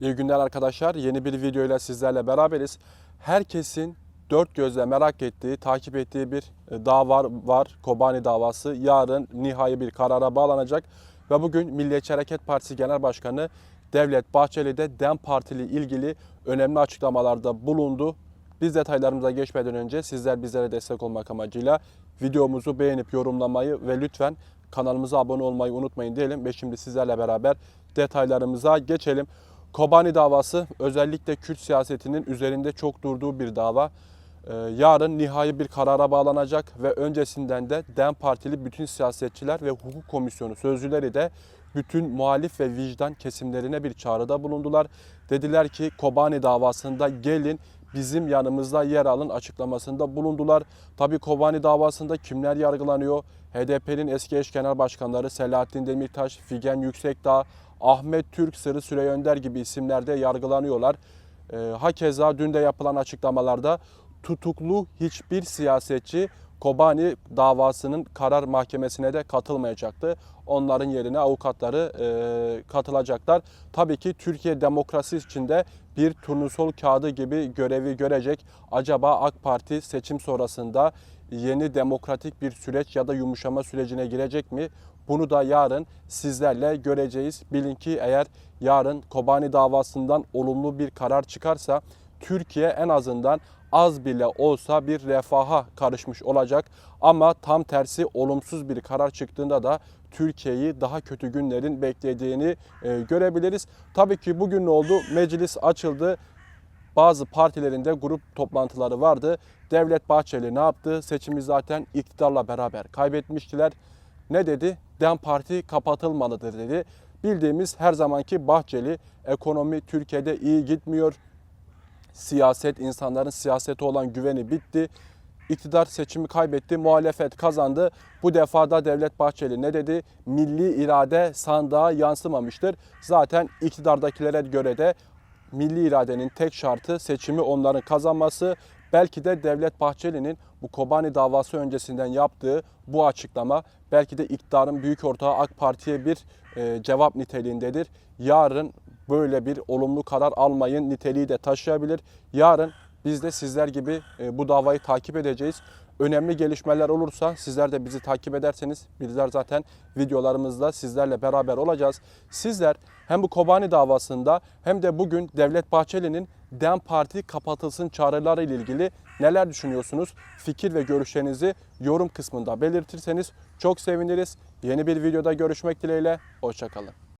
İyi günler arkadaşlar. Yeni bir videoyla sizlerle beraberiz. Herkesin dört gözle merak ettiği, takip ettiği bir e, dava var. Kobani davası. Yarın nihai bir karara bağlanacak. Ve bugün Milliyetçi Hareket Partisi Genel Başkanı Devlet Bahçeli de DEM Partili ilgili önemli açıklamalarda bulundu. Biz detaylarımıza geçmeden önce sizler bizlere destek olmak amacıyla videomuzu beğenip yorumlamayı ve lütfen kanalımıza abone olmayı unutmayın diyelim. Ve şimdi sizlerle beraber detaylarımıza geçelim. Kobani davası özellikle Kürt siyasetinin üzerinde çok durduğu bir dava. Ee, Yarın nihai bir karara bağlanacak ve öncesinden de DEM Partili bütün siyasetçiler ve hukuk komisyonu sözcüleri de bütün muhalif ve vicdan kesimlerine bir çağrıda bulundular. Dediler ki Kobani davasında gelin bizim yanımızda yer alın açıklamasında bulundular. Tabi Kobani davasında kimler yargılanıyor? HDP'nin eski eş genel başkanları Selahattin Demirtaş, Figen Yüksekdağ, Ahmet Türk, Sırrı Süreyya Önder gibi isimlerde yargılanıyorlar. Ee, hakeza dün de yapılan açıklamalarda tutuklu hiçbir siyasetçi Kobani davasının karar mahkemesine de katılmayacaktı. Onların yerine avukatları e, katılacaklar. Tabii ki Türkiye demokrasi içinde bir turnusol kağıdı gibi görevi görecek. Acaba AK Parti seçim sonrasında yeni demokratik bir süreç ya da yumuşama sürecine girecek mi? Bunu da yarın sizlerle göreceğiz. Bilin ki eğer yarın Kobani davasından olumlu bir karar çıkarsa Türkiye en azından az bile olsa bir refaha karışmış olacak. Ama tam tersi olumsuz bir karar çıktığında da Türkiye'yi daha kötü günlerin beklediğini e, görebiliriz. Tabii ki bugün ne oldu? Meclis açıldı. Bazı partilerin de grup toplantıları vardı. Devlet Bahçeli ne yaptı? Seçimi zaten iktidarla beraber kaybetmiştiler. Ne dedi? DEM Parti kapatılmalıdır dedi. Bildiğimiz her zamanki Bahçeli ekonomi Türkiye'de iyi gitmiyor siyaset, insanların siyasete olan güveni bitti. İktidar seçimi kaybetti, muhalefet kazandı. Bu defa da Devlet Bahçeli ne dedi? Milli irade sandığa yansımamıştır. Zaten iktidardakilere göre de milli iradenin tek şartı seçimi onların kazanması. Belki de Devlet Bahçeli'nin bu Kobani davası öncesinden yaptığı bu açıklama belki de iktidarın büyük ortağı AK Parti'ye bir e, cevap niteliğindedir. Yarın böyle bir olumlu karar almayın niteliği de taşıyabilir. Yarın biz de sizler gibi e, bu davayı takip edeceğiz. Önemli gelişmeler olursa sizler de bizi takip ederseniz bizler zaten videolarımızda sizlerle beraber olacağız. Sizler hem bu Kobani davasında hem de bugün Devlet Bahçeli'nin DEM Parti kapatılsın çağrıları ile ilgili neler düşünüyorsunuz? Fikir ve görüşlerinizi yorum kısmında belirtirseniz çok seviniriz. Yeni bir videoda görüşmek dileğiyle. Hoşçakalın.